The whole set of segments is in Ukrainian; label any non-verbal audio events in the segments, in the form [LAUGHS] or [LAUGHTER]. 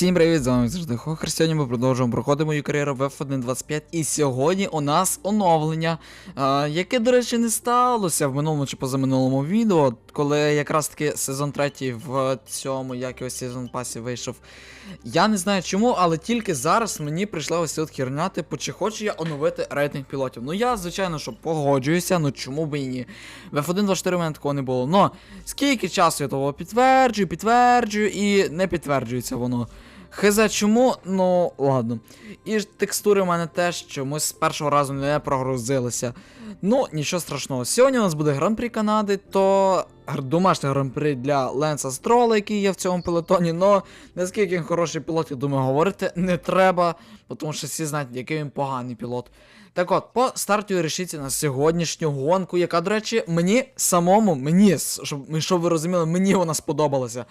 Всім привіт, з вами завжди Хохер. Сьогодні ми продовжуємо проходимо мою кар'єру в F1.25. І сьогодні у нас оновлення, а, яке, до речі, не сталося в минулому чи позаминулому відео, коли якраз таки сезон 3 в цьому, як його сезон пасі вийшов. Я не знаю чому, але тільки зараз мені прийшла ось от херня, типу, чи хочу я оновити рейтинг пілотів. Ну я, звичайно, що погоджуюся, ну чому б і ні. В F1.24 у мене такого не було. Но скільки часу я того підтверджую, підтверджую і не підтверджується воно. Хз чому? Ну, ладно. І текстури в мене теж чомусь з першого разу не прогрузилися. Ну, нічого страшного. Сьогодні у нас буде гран-прі Канади, то домашній гран-прі для Ленса Строла, який є в цьому пелотоні. але наскільки він хороший пілот, я думаю, говорити не треба, тому що всі знають, який він поганий пілот. Так от, по старту решіться на сьогоднішню гонку, яка, до речі, мені самому, мені, щоб, щоб ви розуміли, мені вона сподобалася.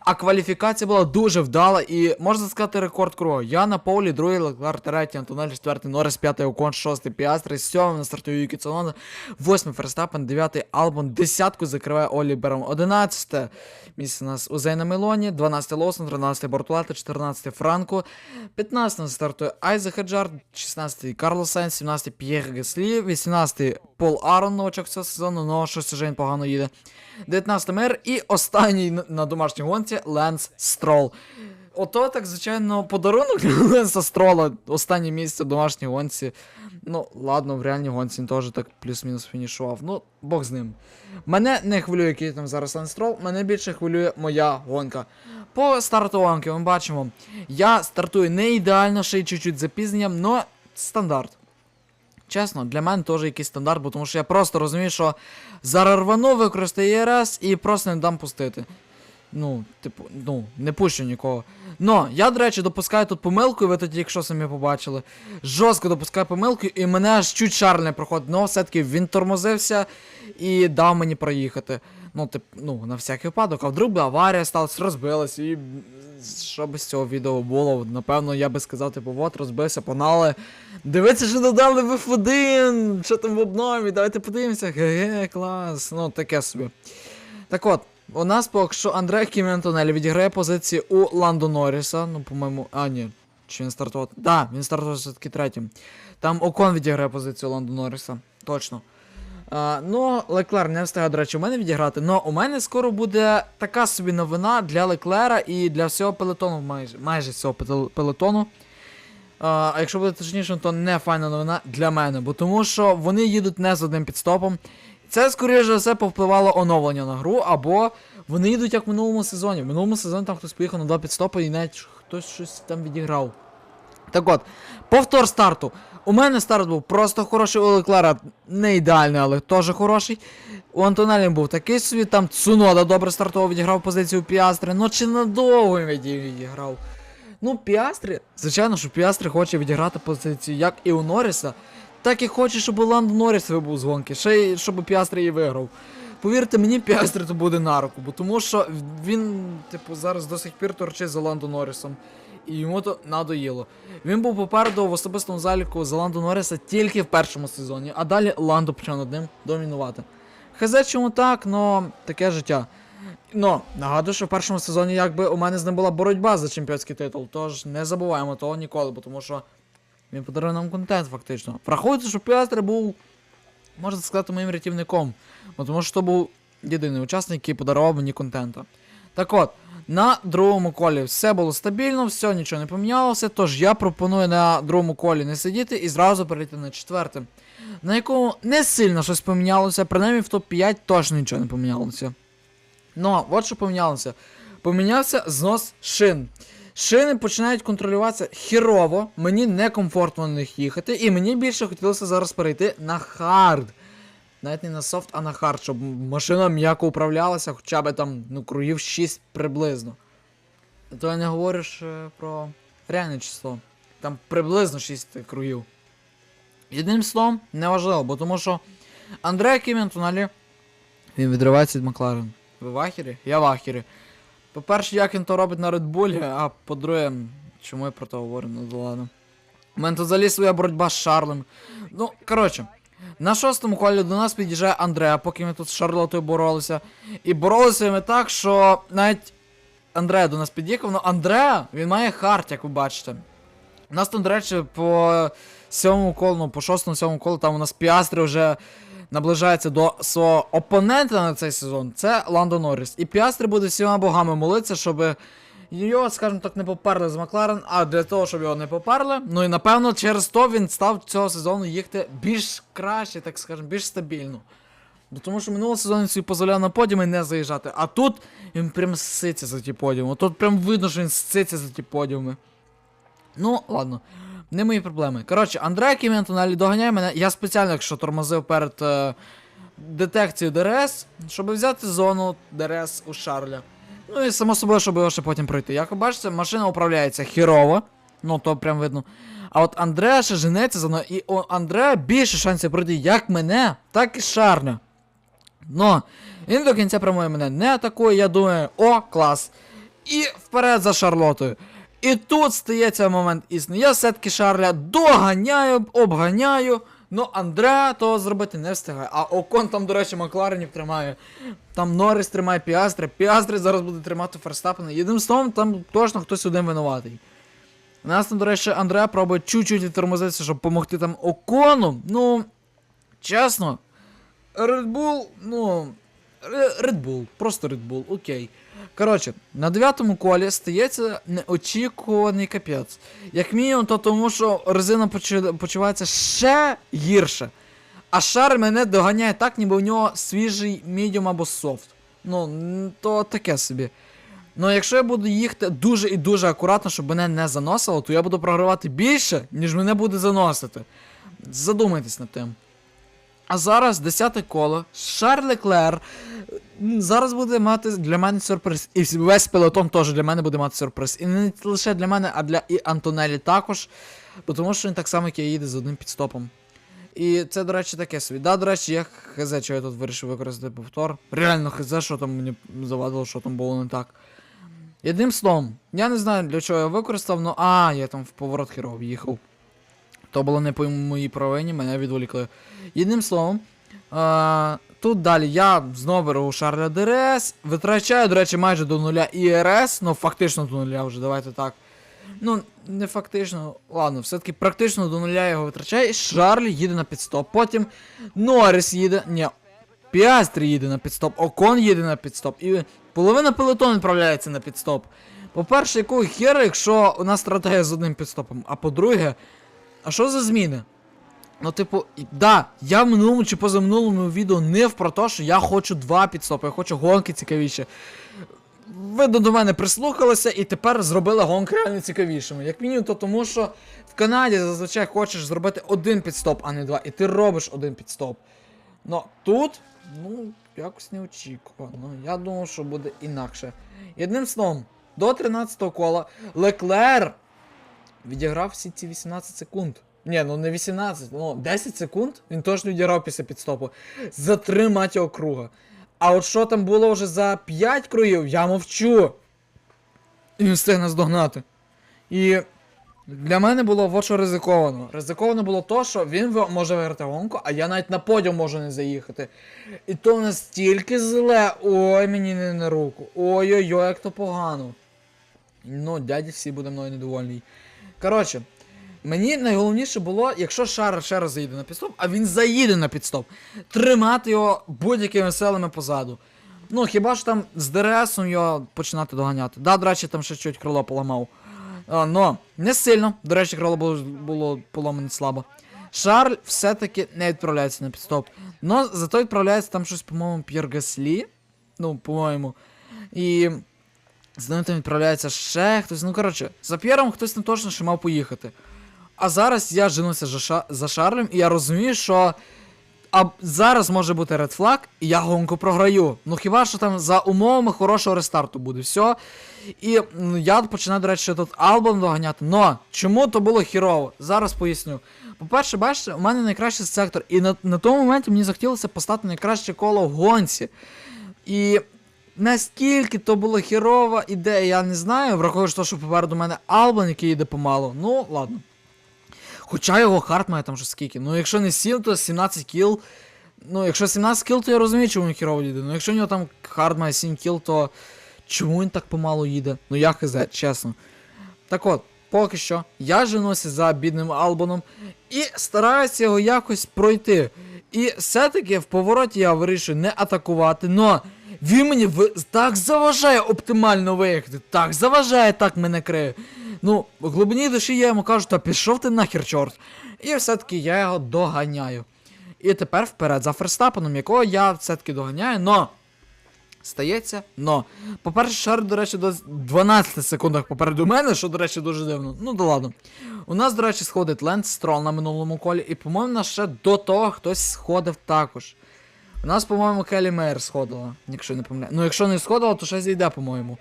А кваліфікація була дуже вдала і можна сказати рекорд кругу. Я на полі, другий, Леклар, третій, Антонель, четвертий, Норрис, п'ятий, Окон, шостий, Піастри, сьомий на старту Юкі Цунода, восьмий Ферстапен, дев'ятий Албон, десятку закриває Олі Бером, одинадцяте місце у нас у Зейна Мелоні, 12 Лоусон, 13 Бортулата, 14 Франко, 15 на стартує Айзек Хаджар, 16 Карлос Сайнс, 17 П'єр Геслі, 18 Пол Арон, новачок цього сезону, но щось вже погано їде. 19-й мер і останній на- домашній гонці Ленс Строл. Ото так, звичайно, подарунок [LAUGHS] Ленса Строла. Останнє місце в домашній гонці. Ну, ладно, в реальній гонці він теж так плюс-мінус фінішував. Ну, Бог з ним. Мене не хвилює, який там зараз Ленс Строл, мене більше хвилює моя гонка. По старту гонки ми бачимо, я стартую не ідеально, ще й чуть-чуть запізненням, но стандарт. Чесно, для мене теж якийсь стандарт, бо тому що я просто розумію, що зараз рвану, використаю ЄРС і просто не дам пустити. Ну, типу, ну, не пущу нікого. Но, я, до речі, допускаю тут помилку, і ви тоді, якщо самі побачили. Жорстко допускаю помилку, і мене аж чуть шар не проходить. Но все-таки він тормозився і дав мені проїхати. Ну, тип, ну, на всякий випадок, а вдруг би аварія сталася, розбилась, і що би з цього відео було? Напевно, я би сказав, типу, от, розбився, погнали. Дивіться, що додали в F1, що там в обнові, давайте подивимося. Ге-ге, клас. Ну, таке собі. Так от, у нас поки що Андре Кіментонелі відіграє позиції у Ландо Норріса. Ну, по-моєму, а, ні. Чи він стартував? Так, да, він стартував все-таки третім. Там Окон відіграє позицію Ландо Норріса. Точно. А, ну, Леклер не встигає, до речі, у мене відіграти. Но у мене скоро буде така собі новина для Леклера і для всього пелетону, майже, майже всього пелетону. А, якщо буде точніше, то не файна новина для мене, бо тому що вони їдуть не з одним підстопом. Це, скоріше за все, повпливало оновлення на гру, або вони їдуть як в минулому сезоні. В минулому сезоні там хтось поїхав на два підстопи і навіть хтось щось там відіграв. Так от, повтор старту. У мене старт був просто хороший, у Леклера не ідеальний, але теж хороший. У Антонелі був такий собі, там Цунода добре стартово відіграв позицію Піастри, ну чи надовго він віді- відіграв. Ну, Піастрі, звичайно, що Піастрі хоче відіграти позицію як і у Норріса, так і хоче, щоб Ландо Норріс вибув з гонки, ще й щоб Піастрі її виграв. Повірте мені, Піастрі то буде на руку, бо тому що він, типу, зараз до сих пір торчить за Ландо Норрісом. І йому то надоїло. Він був попереду в особистому заліку за Ландо Норріса тільки в першому сезоні, а далі Ландо почав над ним домінувати. Хз чому так, но таке життя. Но, нагадую, що в першому сезоні якби у мене з ним була боротьба за чемпіонський титул, тож не забуваємо того ніколи, бо тому що він подарує нам контент фактично. Враховуйте, що Піастри був, можна сказати, моїм рятівником, бо тому що то був єдиний учасник, який подарував мені контенту. Так от, на другому колі все було стабільно, все, нічого не помінялося, тож я пропоную на другому колі не сидіти і зразу перейти на четверте, на якому не сильно щось помінялося, принаймні в топ-5 точно нічого не помінялося. Ну, от що помінялося. Помінявся знос шин. Шини починають контролюватися хірово, мені некомфортно на них їхати, і мені більше хотілося зараз перейти на хард. Навіть не на софт, а на хард, щоб машина м'яко управлялася, хоча б там, ну, кругів 6 приблизно. То я не говорю ж е, про реальне число. Там приблизно 6 кругів. Єдиним словом, неважливо, бо тому що Андреа Кімінтоналі він відривається від Макларен. Ви в ахері? Я в ахері. По-перше, як він то робить на Bull, а по-друге, чому я про це говорю, ну ладно. У мене тут взагалі своя боротьба з Шарлем. Ну, коротше, на шостому колі до нас під'їжджає Андреа, поки ми тут з Шарлотою боролися. І боролися ми так, що навіть Андреа до нас під'їхав, ну Андреа, він має хард, як ви бачите. У нас там, до речі, по сьомому колу, ну, по шостому сьомому колу, там у нас Піастри вже наближається до свого опонента на цей сезон. Це Ландо Норріс. І Піастри буде всіма богами молитися, щоб його, скажімо так, не поперли з Макларен, а для того, щоб його не поперли. Ну і напевно через то він став цього сезону їхати більш краще, так скажемо, більш стабільно. Ну, тому що минулого сезону собі дозволяв на подіуми не заїжджати, а тут він прям ситься за ті подіуми. Тут прям видно, що він ситься за ті подіуми. Ну, ладно. Не мої проблеми. Коротше, Андре, який мене тунелі доганяє мене. Я спеціально, якщо тормозив перед е, детекцією ДРС, щоб взяти зону ДРС у Шарля. Ну і само собою, щоб його ще потім пройти. Як ви бачите, машина управляється хірово. Ну, то прям видно. А от Андреа ще женеться за мною, і у Андреа більше шансів пройти як мене, так і Шарля. Но він до кінця прямує мене не атакує, я думаю, о, клас. І вперед за Шарлотою. І тут стається момент істини. Я все-таки Шарля доганяю, обганяю. Ну, Андреа того зробити не встигає. А Окон там, до речі, Макларенів тримає. Там Норріс тримає Піастри. Піастри зараз буде тримати Ферстапена. Єдиним словом, там точно хтось один винуватий. У нас там, до речі, Андреа пробує чуть-чуть відтормозитися, щоб допомогти там Окону. Ну, чесно, Red Bull, ну. Red Bull, просто Red Bull, окей. Коротше, на дев'ятому колі стається неочікуваний капець. Як мінімум, то тому, що резина почувається ще гірше. А шар мене доганяє так, ніби у нього свіжий мідіум або софт. Ну, то таке собі. Ну, якщо я буду їхати дуже і дуже акуратно, щоб мене не заносило, то я буду програвати більше, ніж мене буде заносити. Задумайтесь над тим. А зараз 10 коло. Шарль Леклер зараз буде мати для мене сюрприз. І весь пелотон теж для мене буде мати сюрприз. І не лише для мене, а для і Антонелі також. Тому що він так само, як я їде з одним підстопом. І це, до речі, таке собі. Да, до речі, я хз, що я тут вирішив використати повтор. Реально хз, що там мені завадило, що там було не так. Єдним словом, я не знаю для чого я використав, ну а, я там в поворот херов їхав. То було не по моїй провині, мене відволікли. Єдним словом, а, тут далі я знову беру Шарля ДРС, витрачаю, до речі, майже до нуля ІРС, ну фактично до нуля вже, давайте так. Ну, не фактично, ладно, все-таки практично до нуля його витрачаю. І Шарль їде на підстоп. Потім Норріс їде. Ні, Піастрі їде на підстоп, Окон їде на підстоп. І половина пелетону відправляється на підстоп. По-перше, якого хера, якщо у нас стратегія з одним підстопом. А по-друге, а що за зміни? Ну, типу, да, я в минулому чи позаминулому відео нив про те, що я хочу два підстопи, я хочу гонки цікавіші. Видно, до мене прислухалися і тепер зробили гонки реально цікавішими. Як мінімум, то тому що в Канаді зазвичай хочеш зробити один підстоп, а не два. І ти робиш один підстоп. Ну тут, ну, якось неочікувано. Я думав, що буде інакше. Єдним словом, до 13-го кола Леклер відіграв всі ці 18 секунд. Ні, ну не 18, ну 10 секунд він точно відіграв після підстопу. За три матього круга. А от що там було вже за 5 кругів, я мовчу. І він встиг нас догнати. І для мене було вот що ризиковано. Ризиковано було то, що він може виграти гонку, а я навіть на подіум можу не заїхати. І то настільки зле. Ой, мені не на руку. Ой-ой-ой, як то погано. Ну, дядя всі буде мною недовольний. Коротше, мені найголовніше було, якщо Шар ще раз заїде на підстоп, а він заїде на підстоп, тримати його будь-якими силами позаду. Ну, хіба ж там з ДРСом його починати доганяти. Да, до речі, там ще чуть крило поламав. А, не сильно. До речі, крило було, було поломане слабо. Шарль все-таки не відправляється на підстоп. Но зато відправляється там щось, по-моєму, П'єр Гаслі. Ну, по-моєму. І з ним там відправляється ще хтось. Ну, коротше, за П'єром хтось там точно ще мав поїхати. А зараз я женуся за, за Шарлем, і я розумію, що. А зараз може бути Flag, і я гонку програю. Ну хіба що там за умовами хорошого рестарту буде все. І ну, я починаю, до речі, тут Албан доганяти. Но чому то було хірово? Зараз поясню. По-перше, бачите, у мене найкращий сектор, і на, на тому моменті мені захотілося поставити найкраще коло в гонці. І наскільки то була хірова ідея, я не знаю, враховуючи те, що попереду мене Албан, який йде помалу. Ну, ладно. Хоча його хард має там вже скільки. Ну, якщо не 7, то 17 кіл. Ну, якщо 17 кіл, то я розумію, чому він хірово йде. Ну, якщо у нього там хард має 7 кіл, то чому він так помало їде? Ну я хз, чесно. Так от, поки що, я женуся за бідним Албаном і стараюся його якось пройти. І все-таки в повороті я вирішую не атакувати, но він мені ви... так заважає оптимально виїхати, так заважає, так мене криє. Ну, в глибині душі я йому кажу, та пішов ти нахер, чорт. І все-таки я його доганяю. І тепер вперед за Ферстапеном, якого я все-таки доганяю, но. Стається, но. По-перше, шар, до речі, до 12 секундах попереду мене, що, до речі, дуже дивно. Ну да ладно. У нас, до речі, сходить Ленд Строл на минулому колі, і, по-моєму, ще до того хтось сходив також. У нас, по-моєму, Келі Мейер сходила, якщо не помиляю. Ну, якщо не сходила, то ще зійде, по-моєму.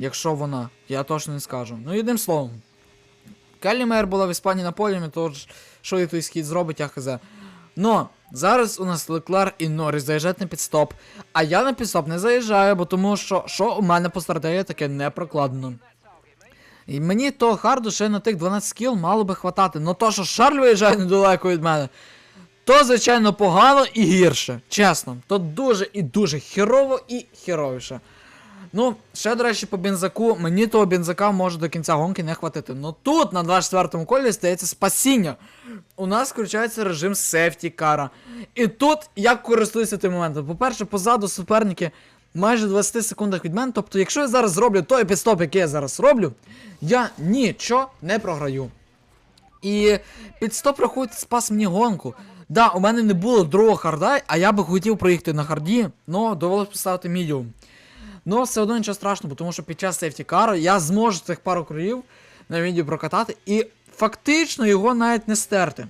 Якщо вона, я точно не скажу. Ну, єдним словом. Келі Мейер була в Іспанії на полімі, то що і той схід зробить, я хз. Но зараз у нас Леклер і Норріс заїжджають на підстоп, а я на підстоп не заїжджаю, бо тому що що у мене по стратегії таке не прокладено. І мені того харду ще на тих 12 кіл мало би хватати. Но то, що Шарль виїжджає недалеко від мене, то, звичайно, погано і гірше. Чесно, то дуже і дуже херово і херовіше. Ну, ще, до речі, по бензаку, мені того бензака може до кінця гонки не хватити. Ну тут, на 24-му колі, стається спасіння. У нас включається режим сефті кара. І тут я користуюся тим моментом. По-перше, позаду суперники майже 20 секундах від мене. Тобто, якщо я зараз зроблю той підстоп, який я зараз роблю, я нічого не програю. І підстоп рахують спас мені гонку. Да, у мене не було другого харда, а я би хотів проїхати на харді, але довелось поставити мідіум. Ну, все одно нічого страшного, тому що під час сейфтікару я зможу цих пару кругів на відео прокатати і фактично його навіть не стерти.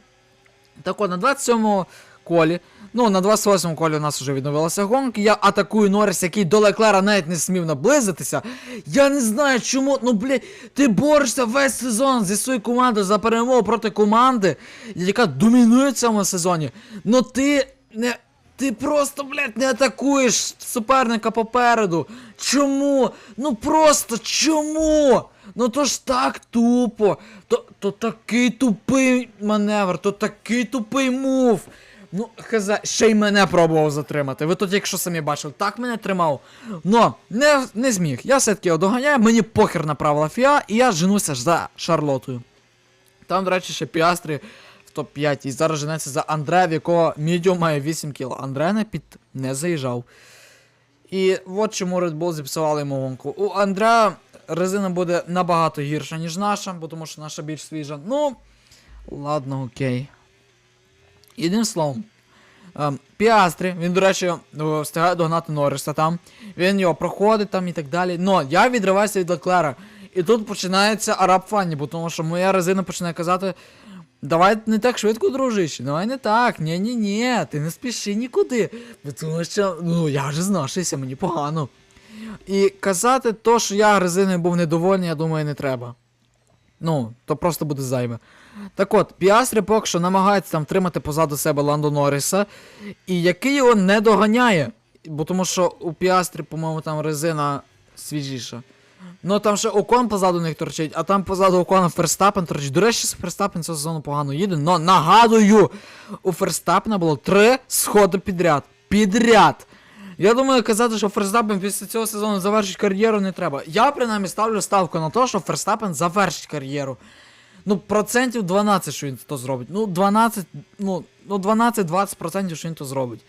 Так от, на 27-му колі, ну на 28-му колі у нас вже відновилася гонка. Я атакую Норріс, який до Леклера навіть не смів наблизитися. Я не знаю чому, ну блядь, ти борешся весь сезон зі своєю командою за перемогу проти команди, яка домінує в цьому сезоні. Ну ти не. Ти просто, блядь, не атакуєш суперника попереду. Чому? Ну просто чому? Ну то ж так тупо. То, то такий тупий маневр, то такий тупий мув. Ну, хз, ще й мене пробував затримати. Ви тут, якщо самі бачили, так мене тримав. Но не, не зміг. Я все-таки його доганяю, мені похер на правила фіа, і я женуся ж за Шарлотою. Там, до речі, ще Піастрі в топ-5. І зараз женеться за Андре, в якого мідіум має 8 кіл. Андре на під не заїжджав. І от чому Red Bull зіпсували йому гонку. У Андреа резина буде набагато гірша, ніж наша, бо тому що наша більш свіжа. Ну, ладно, окей. Єдиним словом. Ем, Піастрі, він, до речі, е, встигає догнати Норриса там. Він його проходить там і так далі. Но я відриваюся від Леклера. І тут починається араб фані, бо тому що моя резина починає казати. Давай не так швидко, дружище, давай не так, ні ні ні ти не спіши нікуди. Бо Тому що, ну, я вже зношуюся, мені погано. І казати то, що я резиною був недовольний, я думаю, не треба. Ну, то просто буде зайве. Так от, Піастрі поки що намагається там тримати позаду себе Ландо Норріса, і який його не доганяє. Бо тому що у Піастрі, по-моєму, там резина свіжіша. Ну там ще Окон позаду них торчить, а там позаду Окона Ферстапен торчить. До речі, Ферстапен цього сезону погано їде, но нагадую, у Ферстапена було три сходи підряд. Підряд! Я думаю, казати, що Ферстапен після цього сезону завершить кар'єру не треба. Я принаймні ставлю ставку на те, що Ферстапен завершить кар'єру. Ну, процентів 12, що він то зробить. Ну, 12, ну, ну 12-20%, що він то зробить.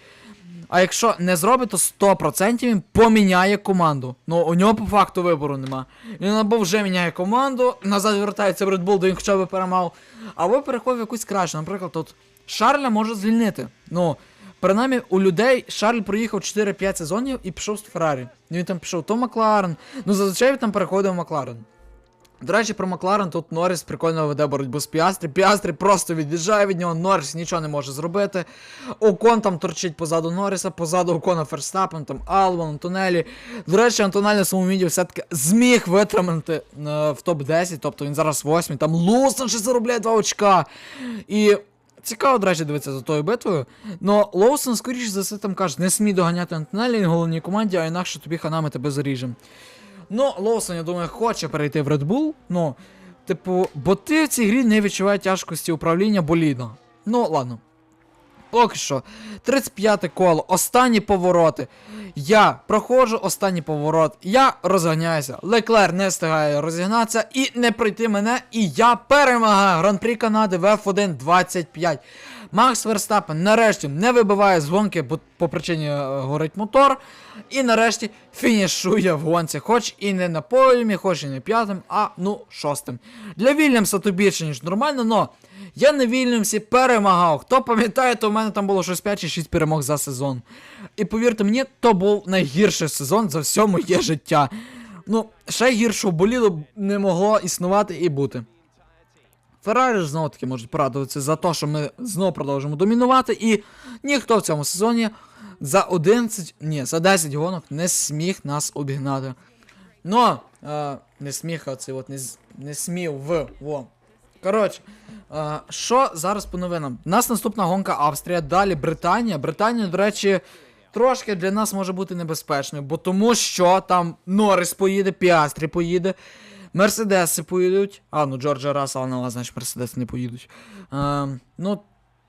А якщо не зробить, то 100% він поміняє команду. Ну, у нього по факту вибору нема. Він або вже міняє команду, назад вертається в Red Bull, де він хоча б перемав, або переходить в якусь кращу. Наприклад, тут Шарля може звільнити. Ну, принаймні, у людей Шарль проїхав 4-5 сезонів і пішов з Феррарі. Він там пішов то Макларен. Ну, зазвичай він там переходив в Макларен. До речі, про Макларен тут Норріс прикольно веде боротьбу з Піастрі. Піастрі просто від'їжджає від нього, Норріс нічого не може зробити. Окон там торчить позаду Норріса, позаду Окона Ферстапен, там Албан, Антонелі. До речі, Антонелі на своєму відео все-таки зміг витримати е, в топ-10, тобто він зараз восьмий. Там Лоусон ще заробляє 2 очка. І. Цікаво, до речі, дивитися за тою битвою. Но Лоусон, скоріше за все, там каже, не смій доганяти Антонелі, він головній команді, а інакше тобі ханами тебе заріжем. Ну, Лоусон, я думаю, хоче перейти в Red Bull. Ну, типу, бо ти в цій грі не відчуває тяжкості управління болідно. Ну, ладно. поки що 35 коло, останні повороти. Я проходжу останній поворот, я розганяюся. Леклер не встигає розігнатися і не пройти мене. І я перемагаю Гран-прі Канади в F1 25. Макс Верстапен нарешті не вибиває з гонки, бо по причині е, горить мотор. І нарешті фінішує в гонці, хоч і не на подіумі, хоч і не п'ятим, а ну шостим. Для Вільямса то більше, ніж нормально, но я на Вільямсі перемагав. Хто пам'ятає, то в мене там було щось 5 чи 6 перемог за сезон. І повірте мені, то був найгірший сезон за все моє життя. Ну, ще гіршого боліло не могло існувати і бути. Феррарі ж знову таки можуть порадуватися за те, що ми знову продовжимо домінувати, і ніхто в цьому сезоні за 11, ні, за 10 гонок не сміг нас обігнати. Но, е, не сміг, а це от не, не смів в. Во. Коротше, е, що зараз по новинам? У нас наступна гонка Австрія, далі Британія. Британія, до речі, трошки для нас може бути небезпечною, бо тому що там Норрис поїде, Піастрі поїде. Мерседеси поїдуть. А, ну Джорджа Рассела на вас, значить, Мерседеси не поїдуть. Е, ну,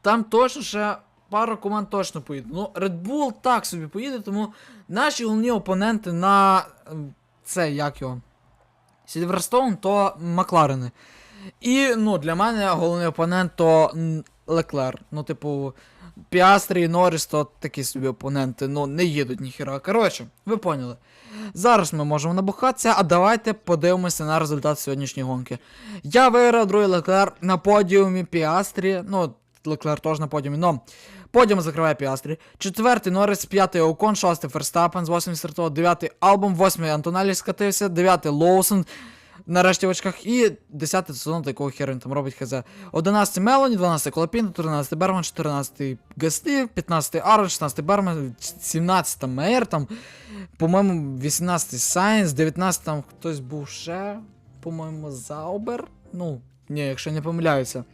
там точно ще пару команд точно поїде. Ну, Red Bull так собі поїде, тому наші головні опоненти на ем, це як його? Сільверстоун, то Макларени. І, ну, для мене головний опонент то Леклер. Ну, типу, Піастрі і Норріс то такі собі опоненти, ну, не їдуть ніхіра. Коротше, ви поняли. Зараз ми можемо набухатися, а давайте подивимося на результат сьогоднішньої гонки. Я виграв другий Леклер на подіумі Піастрі. Ну, Леклер теж на подіумі, но подіум закриває Піастрі. Четвертий Норрис, п'ятий Окон, шостий Ферстапен з 8 стартового, дев'ятий Албом, восьмий Антонелі скатився, дев'ятий Лоусон. Нарешті в очках і 10 сезон такого хера він там робить хз. 11 Мелоні, 12 Колопін, 13 Берман, 14 Гасти, 15 Арон, 16 Берман, 17 Мейер, там, по-моєму, 18 Сайнс, 19 там хтось був ще, по-моєму, Заубер. Ну, ні, якщо не помиляюся.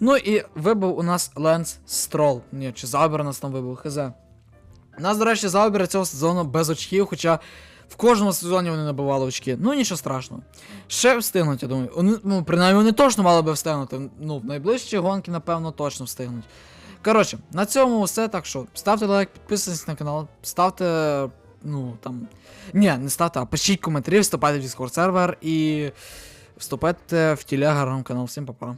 Ну і вибив у нас Ленс Строл. Ні, чи Заубер у нас там вибив, хз. У нас, до речі, Заубер цього сезону без очків, хоча в кожному сезоні вони набивали очки. Ну нічого страшного. Ще встигнуть, я думаю. Вони, ну, принаймні вони точно мали би встигнути. Ну, в найближчі гонки, напевно, точно встигнуть. Коротше, на цьому все. Так що ставте лайк, підписуйтесь на канал, ставте. Ну там. Ні, не ставте, а пишіть коментарі, вступайте в Discord сервер і вступайте в телеграм канал. Всім па-па.